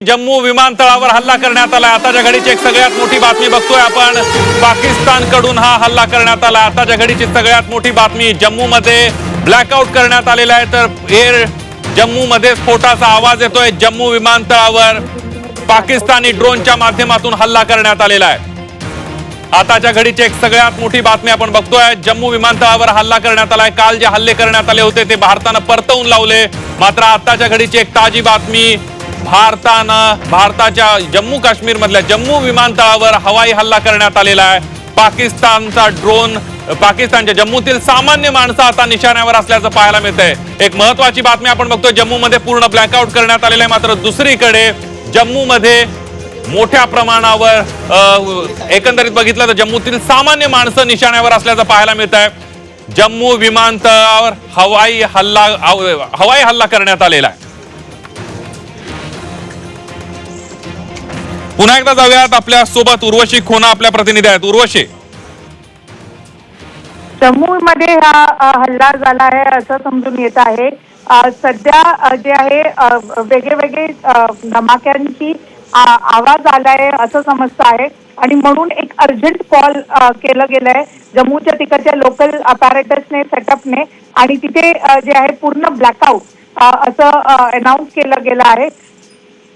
जम्मू विमानतळावर हल्ला करण्यात आला. आताच्या घडीची एक सगळ्यात मोठी बातमी बघतोय आपण. पाकिस्तानकडून हा हल्ला करण्यात आला. आताच्या घडीची सगळ्यात मोठी बातमी जम्मूमध्ये ब्लॅकआउट करण्यात आलेला आहे. तर एअर जम्मूमध्ये स्फोटाचा आवाज येतोय जम्मू विमानतळावर. पाकिस्तानी ड्रोनच्या माध्यमातून हल्ला करण्यात आलेला आहे. आताच्या घडीची एक सगळ्यात मोठी बातमी आपण बघतोय. जम्मू विमानतळावर हल्ला करण्यात आलाय. काल जे हल्ले करण्यात आले होते ते भारतानं परतवून लावले. मात्र आताच्या घडीची एक ताजी बातमी भारतानं भारताच्या जम्मू काश्मीर मधल्या जम्मू विमानतळावर हवाई हल्ला करण्यात आलेला आहे. पाकिस्तानचा ड्रोन पाकिस्तानच्या जम्मूतील सामान्य माणसं आता निशाण्यावर असल्याचं पाहायला मिळतंय. एक महत्वाची बातमी आपण बघतोय जम्मूमध्ये पूर्ण ब्लॅकआउट करण्यात आलेलं आहे. मात्र दुसरीकडे जम्मूमध्ये मोठ्या प्रमाणावर एकंदरीत बघितलं तर जम्मूतील सामान्य माणसं निशाण्यावर असल्याचं पाहायला मिळत आहे जम्मू विमानतळावर हवाई हल्ला हवाई हल्ला करण्यात आलेला आहे. पुन्हा एकदा जाऊयात आपल्यासोबत. उर्वशी खोना आपल्या प्रतिनिधी आहेत. उर्वशी. जम्मूमध्ये हा हल्ला झाला आहे असं समजून येत आहे. सध्या जे आहे वेगळे वेगळे धमाक्यांची आवाज आवाज आलाय असं समजतं आहे. आणि म्हणून एक अर्जंट कॉल केलं गेलंय. जम्मूच्या तिकडच्या लोकल अपॅरेटसने सेटअपने. आणि तिथे जे आहे पूर्ण ब्लॅकआउट असं अनाऊन्स केलं गेलं आहे.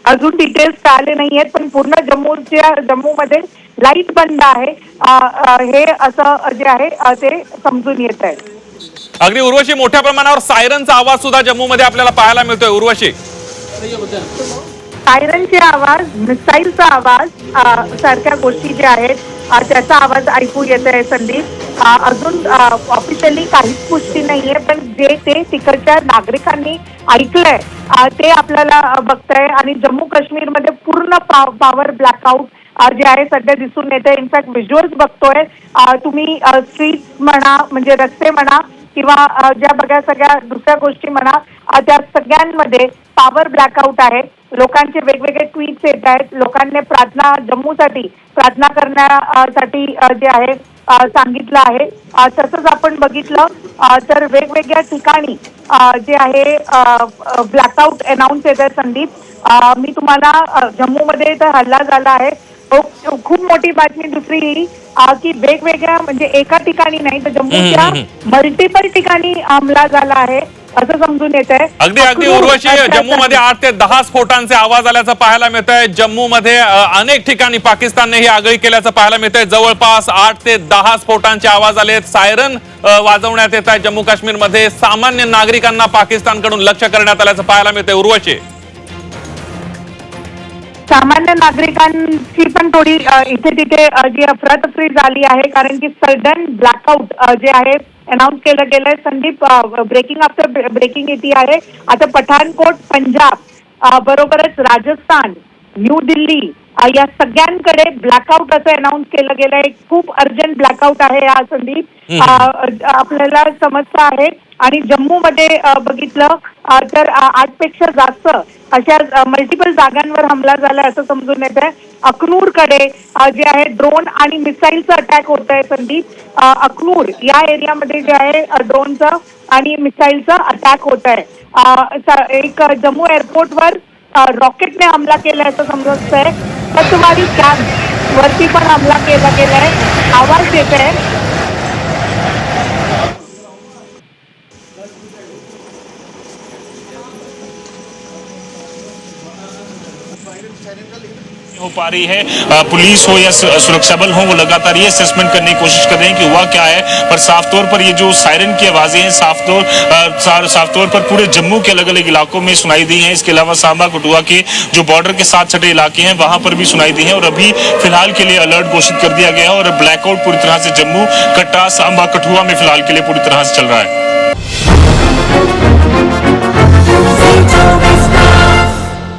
अजून डिटेल्स आले नाही आहेत पण पूर्ण जम्मूच्या जम्मूमध्ये लाइट बंद आहे. हे असं जे आहे ते समजून येत आहे. अगदी उर्वशी मोठ्या प्रमाणावर सायरनचा आवाज सुद्धा जम्मूमध्ये आपल्याला पाहायला मिळतोय. उर्वशी. सायरनचे आवाज मिसाईलचा आवाज सारख्या गोष्टी ज्या आहेत त्याचा आवाज ऐकू येत आहे संदीप अजून ऑफिशियली काहीच पुष्टी नाहीये पण जे ते तिकडच्या नागरिकांनी ऐकलंय ते आपल्याला बघताय. आणि जम्मू काश्मीरमध्ये पूर्ण पॉवर ब्लॅकआउट जे आहे सध्या दिसून येते इनफॅक्ट व्हिज्युअल्स बघतोय. तुम्ही स्ट्रीट म्हणा म्हणजे रस्ते म्हणा किंवा ज्या बघा सगळ्या दुसऱ्या गोष्टी म्हणा त्या सगळ्यांमध्ये पॉवर ब्लॅकआउट आहे. लोकांचे वेगवेगळे ट्विट्स येत आहेत. लोकांनी प्रार्थना जम्मूसाठी प्रार्थना करण्यासाठी जे आहे सांगितलं आहे. तसंच आपण बघितलं तर वेगवेगळ्या ठिकाणी जे आहे ब्लॅकआउट अनाऊन्स येत आहे संदीप. मी तुम्हाला जम्मूमध्ये तर हल्ला झाला आहे. खूप मोठी बातमी दुसरी ही की वेगवेगळ्या म्हणजे एका ठिकाणी नाही तर जम्मूच्या मल्टिपल ठिकाणी हमला झाला आहे. असं समजून येत आहे अगदी अगदी उर्वशी जम्मूमध्ये आठ ते दहा स्फोटांचे आवाज आल्याचं पाहायला मिळत आहे जम्मूमध्ये अ, अनेक ठिकाणी पाकिस्तानने ही आगळी केल्याचं पाहायला मिळत आहे जवळपास आठ ते दहा स्फोटांचे आवाज आलेत. सायरन वाजवण्यात येत आहे. जम्मू काश्मीरमध्ये सामान्य नागरिकांना पाकिस्तानकडून लक्ष करण्यात आल्याचं पाहायला मिळतंय. उर्वशी. सामान्य नागरिकांची पण थोडी इथे तिथे जी अफरातफरी झाली आहे कारण की सडन ब्लॅकआउट जे आहे अनाऊन्स केलं गेलंय. संदीप ब्रेकिंग आफ्टर ब्रेकिंग येते आहे. आता पठाणकोट पंजाब बरोबरच राजस्थान न्यू दिल्ली या सगळ्यांकडे ब्लॅकआउट असं अनाऊन्स केलं गेलंय. खूप अर्जंट ब्लॅकआउट आहे हा संदीप. आपल्याला समजतं आहे. आणि जम्मूमध्ये बघितलं तर आजपेक्षा जास्त अशा मल्टिपल जागांवर हमला झाला असं समजून येत आहे. अकनूरकडे जे आहे ड्रोन आणि मिसाईलचा अटॅक होत आहे संदीप. अ, अकनूर या एरियामध्ये जे आहे ड्रोनचा आणि मिसाईलचा अटॅक होत आहे एक जम्मू एअरपोर्टवर रॉकेटने हमला केला असं समजत आहे. पतवारी कॅम्प वरती पण हमला केला गेलाय. आवाज येत आहे हो पा रही है। पुलिस हो या सुरक्षा बल हो, वो लगातार ये असेसमेंट करने की कोशिश कर रहे हैं कि हुआ क्या है। पर साफ़ तौर पर ये जो सायरन की आवाज़ें हैं, साफ़ तौर साफ़ तौर पर पूरे जम्मू के अलग अलग इलाकों में सुनाई दी हैं। इसके अलावा सांबा, कठुआ के जो बॉर्डर के साथ सटे इलाके हैं, वहाँ पर भी सुनाई दी हैं और अभी फ़िलहाल के लिए अलर्ट घोषित कर दिया गया है और ब्लैकआउट पूरी तरह से जम्मू कट्टा सांबा, कठुआ में फ़िलहाल के लिए पूरी तरह से चल रहा है।